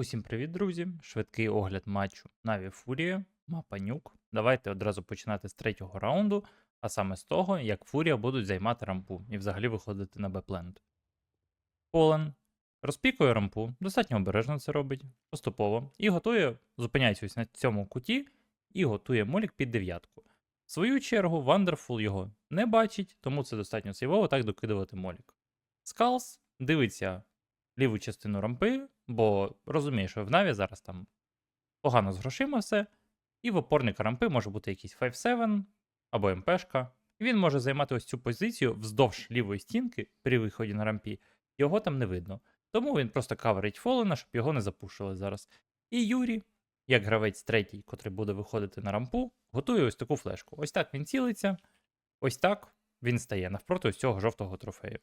Усім привіт, друзі! Швидкий огляд матчу Наві Фурія, мапа Нюк. Давайте одразу починати з третього раунду, а саме з того, як Фурія будуть займати рампу і взагалі виходити на Бепленд. Полен розпікує рампу, достатньо обережно це робить, поступово, і готує, зупиняється ось на цьому куті і готує молік під дев'ятку. В свою чергу, Вандерфул його не бачить, тому це достатньо сейвово так докидувати молік. Скалс дивиться ліву частину рампи, бо розуміє, що в Наві зараз там погано з грошима все, і в опорника рампи може бути якийсь 5-7 або МПшка. І він може займати ось цю позицію вздовж лівої стінки при виході на рампі, його там не видно. Тому він просто каверить Фолена, щоб його не запушили зараз. І Юрі, як гравець третій, котрий буде виходити на рампу, готує ось таку флешку. Ось так він цілиться, ось так він стає навпроти ось цього жовтого трофею.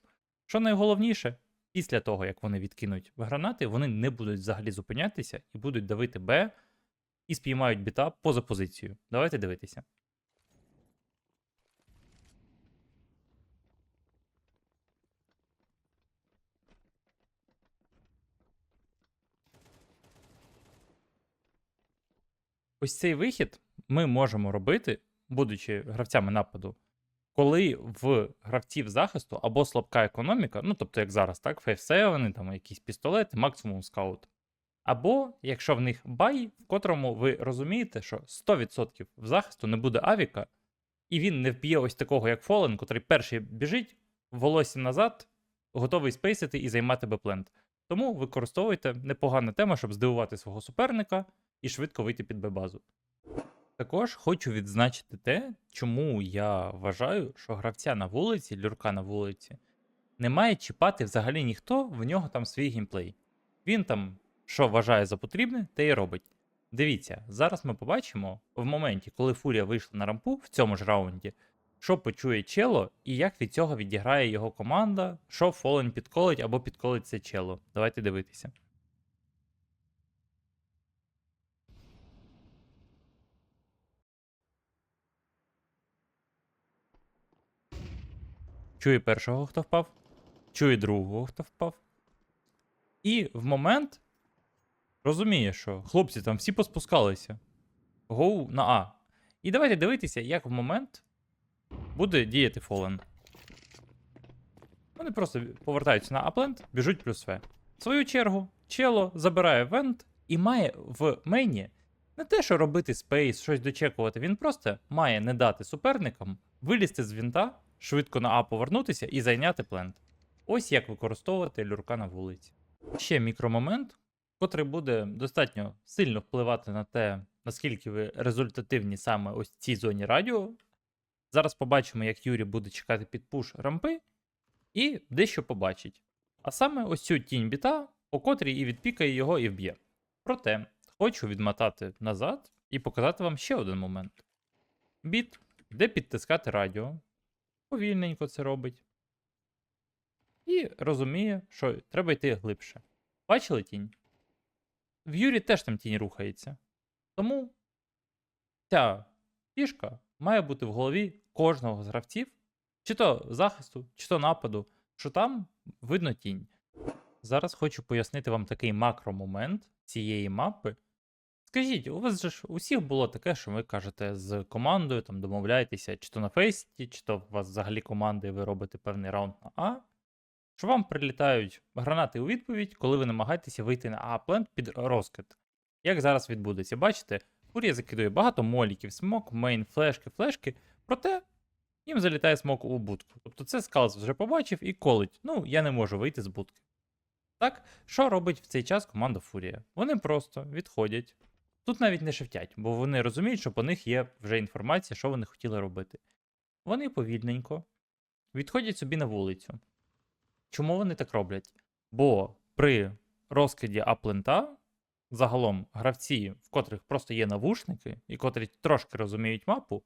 Що найголовніше, після того, як вони відкинуть гранати, вони не будуть взагалі зупинятися і будуть давити Б і спіймають біта поза позицією. Давайте дивитися. Ось цей вихід ми можемо робити, будучи гравцями нападу, коли в гравців захисту або слабка економіка, ну тобто, як зараз, так, 5-7, там якісь пістолети, максимум скаут. Або якщо в них бай, в котрому ви розумієте, що 100% в захисту не буде авіка, і він не вб'є ось такого, як Фолен, котрий перший біжить, волосся назад, готовий спейсити і займати бепленд. Тому використовуйте непогана тема, щоб здивувати свого суперника і швидко вийти під Б-базу. Також хочу відзначити те, чому я вважаю, що гравця на вулиці, люрка на вулиці, не має чіпати взагалі ніхто, в нього там свій геймплей. Він там, що вважає за потрібне, те й робить. Дивіться, зараз ми побачимо в моменті, коли Фурія вийшла на рампу в цьому ж раунді, що почує чело і як від цього відіграє його команда, що Фолен підколить або підколить це чело. Давайте дивитися. Чує першого, хто впав, чує другого, хто впав. І в момент розуміє, що хлопці там всі поспускалися. Гоу на А. І давайте дивитися, як в момент буде діяти Фолен. Вони просто повертаються на аплент, біжуть плюс В. В свою чергу, Чело забирає вент і має в мейні не те, що робити спейс, щось дочекувати. Він просто має не дати суперникам вилізти з вінта, швидко на А повернутися і зайняти плент. Ось як використовувати люрка на вулиці. Ще мікромомент, котрий буде достатньо сильно впливати на те, наскільки ви результативні саме ось в цій зоні радіо. Зараз побачимо, як Юрій буде чекати під пуш рампи, і дещо побачить. А саме ось цю тінь біта, по котрій і відпікає його і вб'є. Проте, хочу відмотати назад і показати вам ще один момент. Біт, де підтискати радіо, повільненько це робить. І розуміє, що треба йти глибше. Бачили тінь? В Юрі теж там тінь рухається. Тому ця фішка має бути в голові кожного з гравців, чи то захисту, чи то нападу, що там видно тінь. Зараз хочу пояснити вам такий макромомент цієї мапи. Скажіть, у вас же ж усіх було таке, що ви кажете з командою, там домовляєтеся, чи то на фейсті, чи то у вас взагалі команда, і ви робите певний раунд на А. Що вам прилітають гранати у відповідь, коли ви намагаєтеся вийти на А-плент під розкид. Як зараз відбудеться? Бачите, Фурія закидує багато моліків, смок, мейн, флешки, флешки, проте їм залітає смок у будку. Тобто це скалз вже побачив і колить. Ну, я не можу вийти з будки. Так, що робить в цей час команда Фурія? Вони просто відходять. Тут навіть не шевтять, бо вони розуміють, що по них є вже інформація, що вони хотіли робити. Вони повільненько відходять собі на вулицю. Чому вони так роблять? Бо при розкиді аплента загалом гравці, в котрих просто є навушники, і котрі трошки розуміють мапу,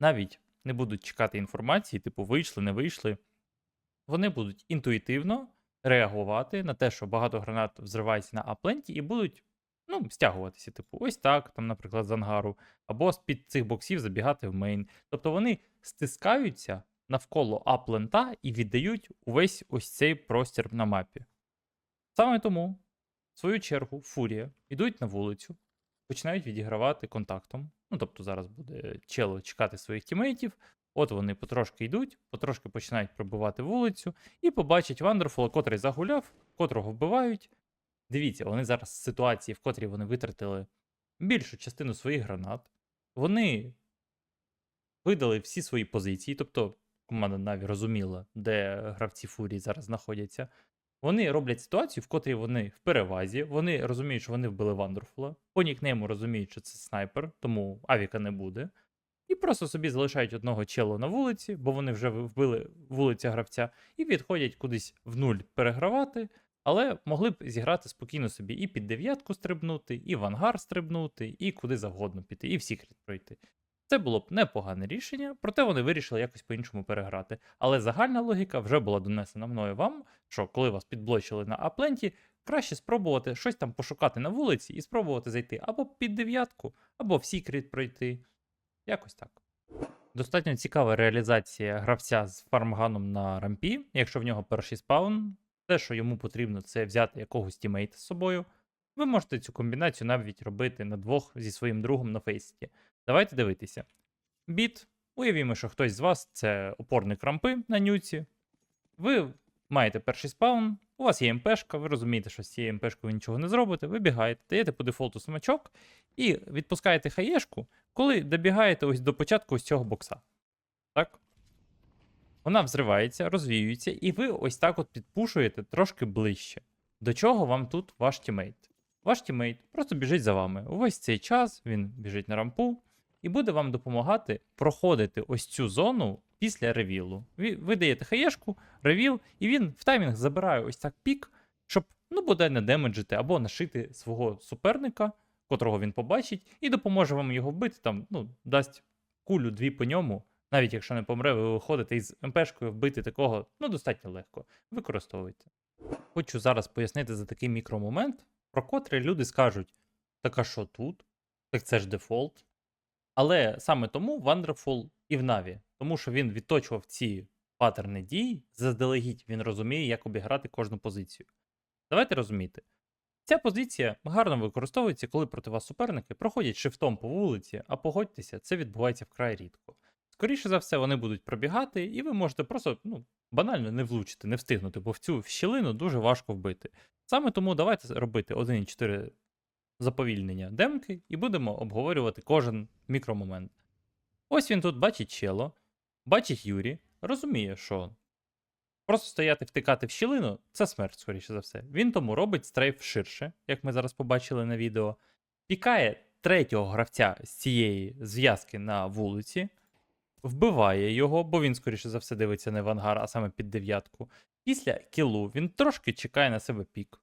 навіть не будуть чекати інформації, типу вийшли, не вийшли. Вони будуть інтуїтивно реагувати на те, що багато гранат взривається на апленті, і будуть ну, стягуватися, типу, ось так, там, наприклад, з ангару, або з-під цих боксів забігати в мейн. Тобто вони стискаються навколо аплента і віддають увесь ось цей простір на мапі. Саме тому В свою чергу, Фурія йдуть на вулицю, починають відігравати контактом. Ну, тобто зараз буде чело чекати своїх тімейтів. От вони потрошки йдуть, потрошки починають пробивати вулицю і побачать Вандерфула, котрий загуляв, котрого вбивають. Дивіться, вони зараз в ситуації, в котрій вони витратили більшу частину своїх гранат. Вони видали всі свої позиції, тобто команда Наві розуміла, де гравці Фурії зараз знаходяться. Вони роблять ситуацію, в котрій вони в перевазі. Вони розуміють, що вони вбили Вандерфула. По нікнейму розуміють, що це снайпер, тому авіка не буде. І просто собі залишають одного челу на вулиці, бо вони вже вбили вулиця гравця, і відходять кудись в нуль перегравати. Але могли б зіграти спокійно собі і під дев'ятку стрибнути, і в ангар стрибнути, і куди завгодно піти, і в секрет пройти. Це було б непогане рішення, проте вони вирішили якось по-іншому переграти. Але загальна логіка вже була донесена мною вам, що коли вас підблочили на апленті, краще спробувати щось там пошукати на вулиці і спробувати зайти або під дев'ятку, або в секрет пройти. Якось так. Достатньо цікава реалізація гравця з фармганом на рампі, якщо в нього перший спаун. Те, що йому потрібно, це взяти якогось тімейта з собою. Ви можете цю комбінацію навіть робити на двох зі своїм другом на фейсіті. Давайте дивитися. Біт. Уявімо, що хтось з вас це опорник рампи на нюці. Ви маєте перший спаун, у вас є МПшка, ви розумієте, що з цією МПшкою ви нічого не зробите, ви бігаєте, даєте по дефолту смачок і відпускаєте хаєшку, коли добігаєте ось до початку ось цього бокса. Так? Вона взривається, розвіюється, і ви ось так от підпушуєте трошки ближче. До чого вам тут ваш тімейт? Ваш тімейт просто біжить за вами. Увесь цей час він біжить на рампу і буде вам допомагати проходити ось цю зону після ревілу. Ви, ви даєте хаєшку, ревіл, і він в таймінг забирає ось так пік, щоб ну, бодай не демеджити або нашити свого суперника, котрого він побачить, і допоможе вам його вбити, там, ну, дасть кулю дві по ньому. Навіть якщо не помре, ви виходите із МПшкою вбити такого, ну, достатньо легко. Використовуйте. Хочу зараз пояснити за такий мікромомент, про котрий люди скажуть: так а що тут? Так це ж дефолт. Але саме тому Wonderful і в Наві, тому що він відточував ці паттерни дій, заздалегідь він розуміє, як обіграти кожну позицію. Давайте розуміти. Ця позиція гарно використовується, коли проти вас суперники проходять шифтом по вулиці, а погодьтеся, це відбувається вкрай рідко. Скоріше за все, вони будуть пробігати, і ви можете просто ну, банально не влучити, не встигнути, бо в цю щілину дуже важко вбити. Саме тому давайте робити 1.4 заповільнення демки і будемо обговорювати кожен мікромомент. Ось він тут бачить чело, бачить Юрі, розуміє, що просто стояти втикати в щілину це смерть, скоріше за все. Він тому робить стрейф ширше, як ми зараз побачили на відео, пікає третього гравця з цієї зв'язки на вулиці, вбиває його, бо він, скоріше за все, дивиться не в ангар, а саме під дев'ятку. Після кілу він трошки чекає на себе пік.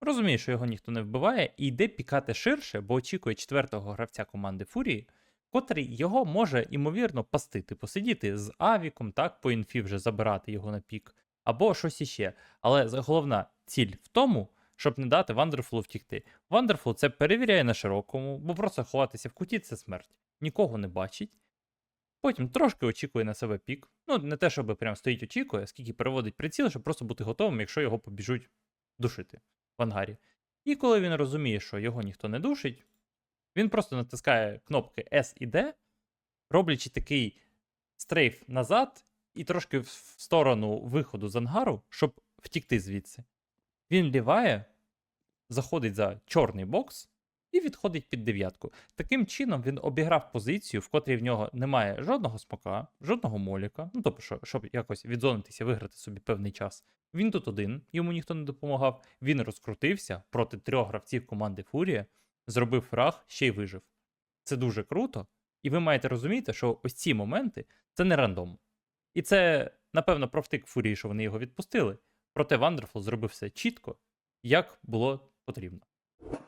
Розуміє, що його ніхто не вбиває, і йде пікати ширше, бо очікує четвертого гравця команди Фурії, котрий його може, ймовірно, пастити, посидіти з Авіком, так, по інфі вже забирати його на пік, або щось іще. Але головна ціль в тому, щоб не дати Вандерфулу втікти. Вандерфул це перевіряє на широкому, бо просто ховатися в куті це смерть. Нікого не бачить. Потім трошки очікує на себе пік. Ну, не те, щоб прям стоїть очікує, скільки переводить приціл, щоб просто бути готовим, якщо його побіжуть душити в ангарі. І коли він розуміє, що його ніхто не душить, він просто натискає кнопки S і D, роблячи такий стрейф назад і трошки в сторону виходу з ангару, щоб втікти звідси. Він ліває, заходить за чорний бокс і відходить під дев'ятку. Таким чином він обіграв позицію, в котрій в нього немає жодного смока, жодного моліка. Ну тобто, що, щоб якось відзонитися, виграти собі певний час. Він тут один, йому ніхто не допомагав. Він розкрутився проти трьох гравців команди Фурія, зробив фраг, ще й вижив. Це дуже круто, і ви маєте розуміти, що ось ці моменти це не рандом. І це, напевно, провтик Фурії, що вони його відпустили. Проте Вандерфул зробив все чітко, як було потрібно.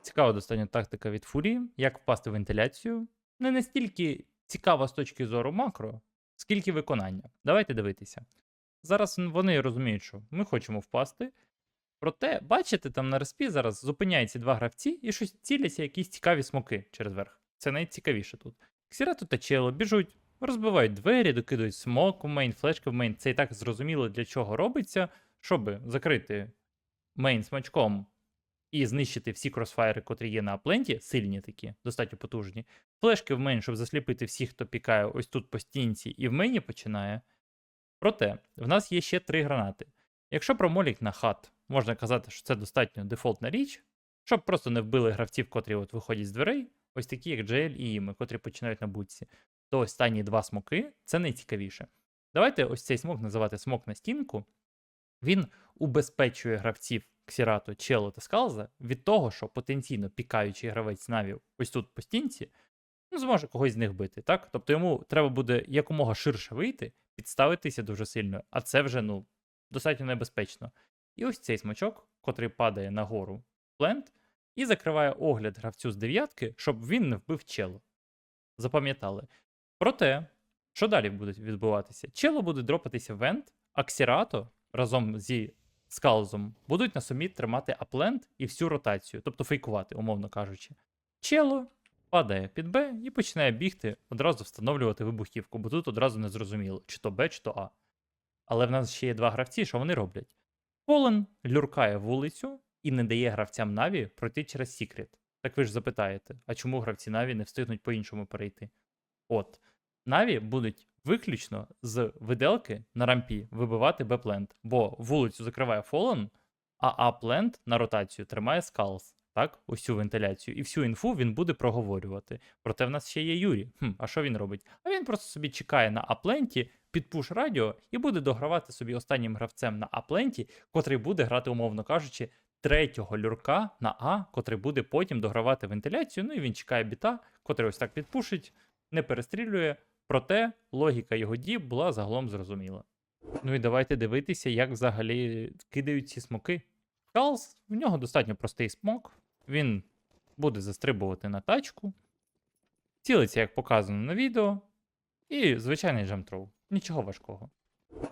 Цікава достатньо тактика від Фурії, як впасти в вентиляцію. Не настільки цікава з точки зору макро, скільки виконання. Давайте дивитися. Зараз вони розуміють, що ми хочемо впасти. Проте, бачите, там на респі зараз зупиняються два гравці і щось ціляться якісь цікаві смоки через верх. Це найцікавіше тут. Ксірату та чело біжуть, розбивають двері, докидують смок в мейн, флешки в мейн. Це і так зрозуміло, для чого робиться, щоб закрити мейн смачком і знищити всі кросфайри, котрі є на апленті, сильні такі, достатньо потужні. Флешки в мейн, щоб засліпити всіх, хто пікає ось тут по стінці, і в мейні починає. Проте, в нас є ще три гранати. Якщо про молік на хат, можна казати, що це достатньо дефолтна річ, щоб просто не вбили гравців, котрі от виходять з дверей, ось такі, як JL і Іми, котрі починають на бутці, то останні два смоки це найцікавіше. Давайте ось цей смок називати смок на стінку. Він убезпечує гравців Ксірату, Чело та Скалза від того, що потенційно пікаючий гравець Наві ось тут по стінці, ну, зможе когось з них бити. так? Тобто йому треба буде якомога ширше вийти, підставитися дуже сильно, а це вже ну, достатньо небезпечно. І ось цей смачок, котрий падає нагору плент, і закриває огляд гравцю з дев'ятки, щоб він не вбив чело. Запам'ятали. Проте, що далі буде відбуватися? Чело буде дропатися в вент, а Ксірато разом зі скалзом будуть на сумі тримати аплент і всю ротацію, тобто фейкувати, умовно кажучи. Чело падає під Б і починає бігти, одразу встановлювати вибухівку, бо тут одразу не зрозуміло, чи то Б, чи то А. Але в нас ще є два гравці, що вони роблять? Полен люркає вулицю і не дає гравцям Наві пройти через Сікрет. Так ви ж запитаєте, а чому гравці Наві не встигнуть по-іншому перейти? От, Наві будуть виключно з виделки на рампі вибивати Б-плент, бо вулицю закриває Фолен, а А-плент на ротацію тримає Скалс. Так, цю вентиляцію, і всю інфу він буде проговорювати. Проте в нас ще є Юрі. Хм, а що він робить? А він просто собі чекає на апленті під пуш радіо і буде догравати собі останнім гравцем на апленті, котрий буде грати, умовно кажучи, третього люрка на А, котрий буде потім догравати вентиляцію. Ну і він чекає біта, котрий ось так підпушить, не перестрілює. Проте логіка його дій була загалом зрозуміла. Ну і давайте дивитися, як взагалі кидають ці смоки. Калс, в нього достатньо простий смок. Він буде застрибувати на тачку, цілиться, як показано на відео, і звичайний джамтроу. Нічого важкого.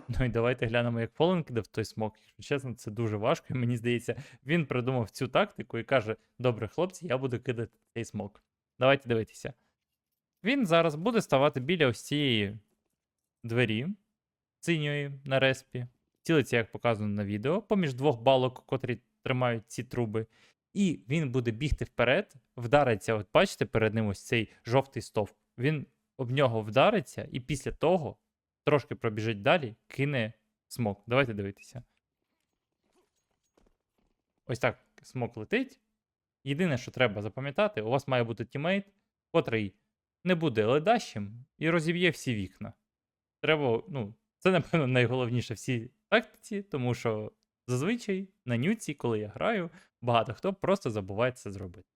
Ну і давайте глянемо, як Фолен кидав той смок. Якщо чесно, це дуже важко. І мені здається, він придумав цю тактику і каже: Добре, хлопці, я буду кидати цей смок. Давайте дивитися. Він зараз буде ставати біля ось цієї двері синьої на респі. Цілиться, як показано на відео, поміж двох балок, котрі тримають ці труби. І він буде бігти вперед, вдариться. От бачите, перед ним ось цей жовтий стовп. Він об нього вдариться, і після того трошки пробіжить далі, кине смок. Давайте дивитися. Ось так смок летить. Єдине, що треба запам'ятати, у вас має бути тімейт, котрий не буде ледащим і розіб'є всі вікна. Треба, ну, це, напевно, найголовніше в цій тактиці, тому що зазвичай на нюці, коли я граю, багато хто просто забуває це зробити.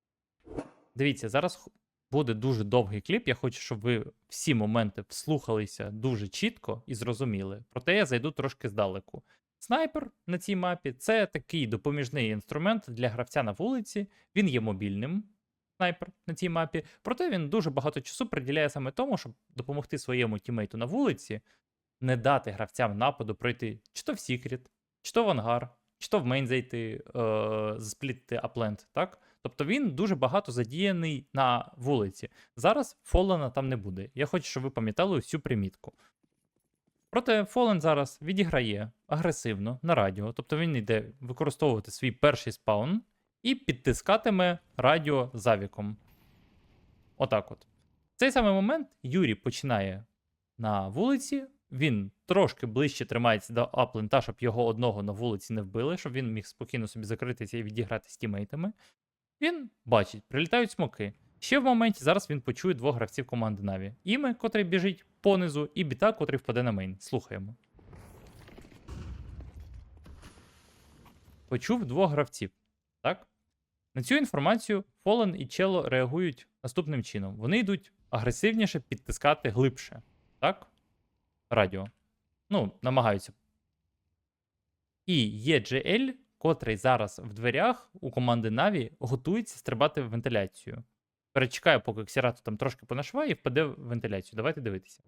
Дивіться, зараз буде дуже довгий кліп. Я хочу, щоб ви всі моменти вслухалися дуже чітко і зрозуміли. Проте я зайду трошки здалеку. Снайпер на цій мапі це такий допоміжний інструмент для гравця на вулиці. Він є мобільним. Снайпер на цій мапі, проте він дуже багато часу приділяє саме тому, щоб допомогти своєму тімейту на вулиці, не дати гравцям нападу пройти чи то в Сікрет, чи то в ангар, чи то в мейн зайти, е, сплітити аплент, так? Тобто він дуже багато задіяний на вулиці. Зараз Фолена там не буде. Я хочу, щоб ви пам'ятали усю примітку. Проте Фолен зараз відіграє агресивно на радіо, тобто він йде використовувати свій перший спаун і підтискатиме радіо завіком. Отак от. В цей самий момент Юрій починає на вулиці. Він трошки ближче тримається до аплента, щоб його одного на вулиці не вбили, щоб він міг спокійно собі закритися і відіграти з тімейтами. Він бачить, прилітають смоки. Ще в моменті зараз він почує двох гравців команди Наві. Іме, котрий біжить понизу, і біта, котрий впаде на мейн. Слухаємо. Почув двох гравців. На цю інформацію Фолен і Чело реагують наступним чином. Вони йдуть агресивніше підтискати глибше. Так? Радіо. Ну, намагаються. І є GL, котрий зараз в дверях у команди Наві готується стрибати в вентиляцію. Перечекаю, поки Ксірату там трошки понашває і впаде в вентиляцію. Давайте дивитися.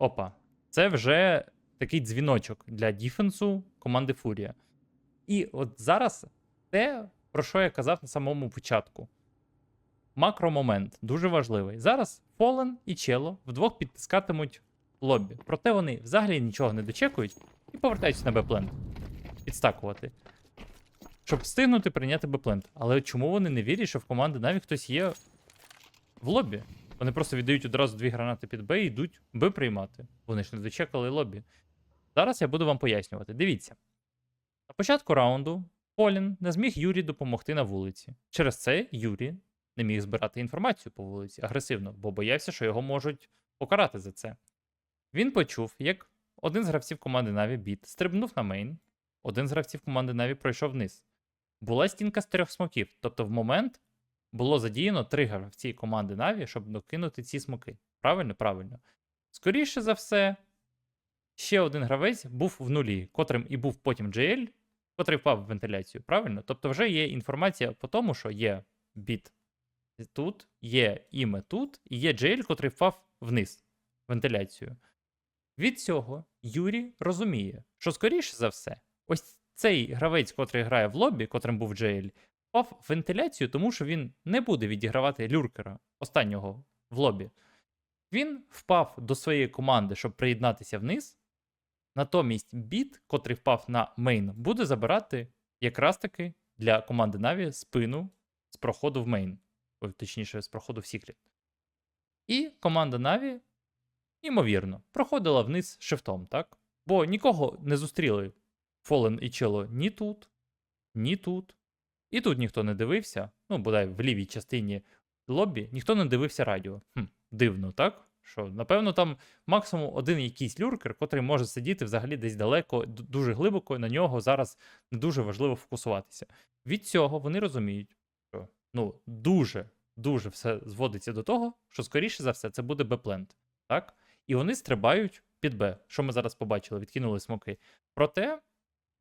Опа. Це вже такий дзвіночок для діфенсу команди Фурія. І от зараз те, про що я казав на самому початку. макромомент, дуже важливий. Зараз Фолен і Чело вдвох підтискатимуть лобі. Проте вони взагалі нічого не дочекують і повертаються на Б-плент. Підстакувати. Щоб встигнути прийняти Б-плент. Але чому вони не вірять, що в команди Наві хтось є в лобі? Вони просто віддають одразу дві гранати під Б і йдуть Б приймати. Вони ж не дочекали лобі. Зараз я буду вам пояснювати. Дивіться. На початку раунду Полін не зміг Юрі допомогти на вулиці. Через це Юрі не міг збирати інформацію по вулиці агресивно, бо боявся, що його можуть покарати за це. Він почув, як один з гравців команди Наві біт стрибнув на мейн, один з гравців команди Наві пройшов вниз. Була стінка з трьох смоків, тобто в момент було задіяно три гравці команди Наві, щоб докинути ці смоки. Правильно? Правильно. Скоріше за все, ще один гравець був в нулі, котрим і був потім JL, котрий впав в вентиляцію. Правильно? Тобто вже є інформація по тому, що є біт тут, є іме тут, і є JL, котрий впав вниз в вентиляцію. Від цього Юрій розуміє, що скоріше за все, ось цей гравець, котрий грає в лобі, котрим був JL, впав вентиляцію, тому що він не буде відігравати люркера останнього в лобі. Він впав до своєї команди, щоб приєднатися вниз. Натомість біт, котрий впав на мейн, буде забирати якраз таки для команди Наві спину з проходу в мейн. Точніше, з проходу в Сікрет. І команда Наві, ймовірно, проходила вниз шифтом, так? Бо нікого не зустріли Фолен і Чело ні тут, ні тут. І тут ніхто не дивився. Ну, бодай в лівій частині лобі, ніхто не дивився радіо. Хм, дивно, так? Що, напевно, там максимум один якийсь люркер, котрий може сидіти взагалі десь далеко, дуже глибоко, і на нього зараз не дуже важливо фокусуватися. Від цього вони розуміють, що ну, дуже, дуже все зводиться до того, що, скоріше за все, це буде Б-плент. Так? І вони стрибають під Б, що ми зараз побачили, відкинули смоки. Проте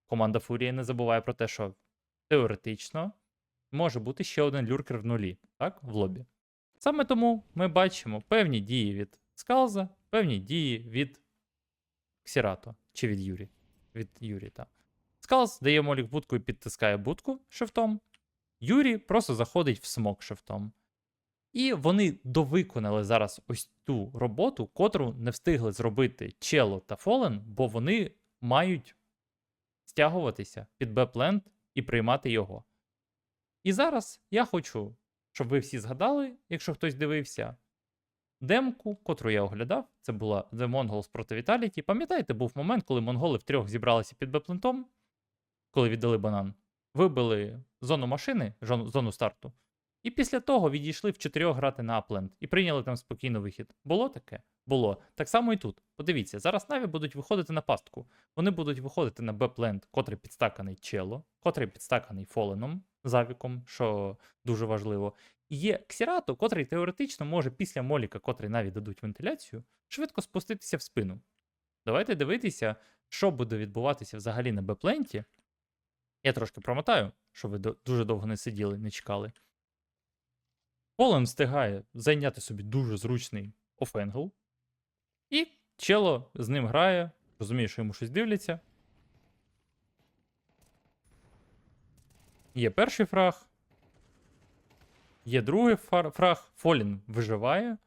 команда Фурія не забуває про те, що теоретично може бути ще один люркер в нулі, так, в лобі. Саме тому ми бачимо певні дії від Скалза, певні дії від Ксірато чи від Юрі. Від Юрі, так. Скалз дає молік будку і підтискає будку шифтом. Юрі просто заходить в смок шифтом. І вони довиконали зараз ось ту роботу, котру не встигли зробити Чело та Фолен, бо вони мають стягуватися під Б-плент і приймати його. І зараз я хочу, щоб ви всі згадали, якщо хтось дивився, демку, котру я оглядав, це була The Mongols проти Vitality. Пам'ятаєте, був момент, коли монголи втрьох зібралися під Б-плентом, коли віддали банан, вибили зону машини, зону старту, і після того відійшли в чотирьох грати на апленд і прийняли там спокійно вихід. Було таке? Було. Так само і тут. Подивіться, зараз Наві будуть виходити на пастку. Вони будуть виходити на Б-пленд, котрий підстаканий чело, котрий підстаканий фоленом, завіком, що дуже важливо. І є Ксірато, котрий теоретично може після Моліка, котрий Наві дадуть вентиляцію, швидко спуститися в спину. Давайте дивитися, що буде відбуватися взагалі на Б-пленті. Я трошки промотаю, щоб ви дуже довго не сиділи, не чекали. Полем встигає зайняти собі дуже зручний офенгл. І чело з ним грає, розуміє, що йому щось дивляться. Є перший фраг. Є другий фраг. Фолін виживає.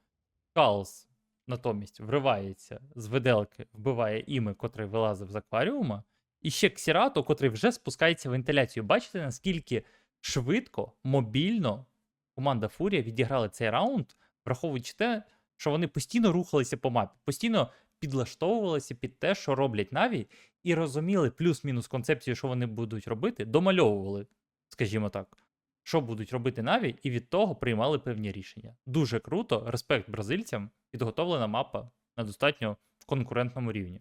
Калс натомість вривається з виделки, вбиває іми, котрий вилазив з акваріума. І ще Ксірато, котрий вже спускається в вентиляцію. Бачите, наскільки швидко, мобільно команда Фурія відіграли цей раунд, враховуючи те, що вони постійно рухалися по мапі, постійно підлаштовувалися під те, що роблять Наві, і розуміли плюс-мінус концепцію, що вони будуть робити, домальовували, скажімо так, що будуть робити Наві, і від того приймали певні рішення. Дуже круто, респект бразильцям, підготовлена мапа на достатньо конкурентному рівні.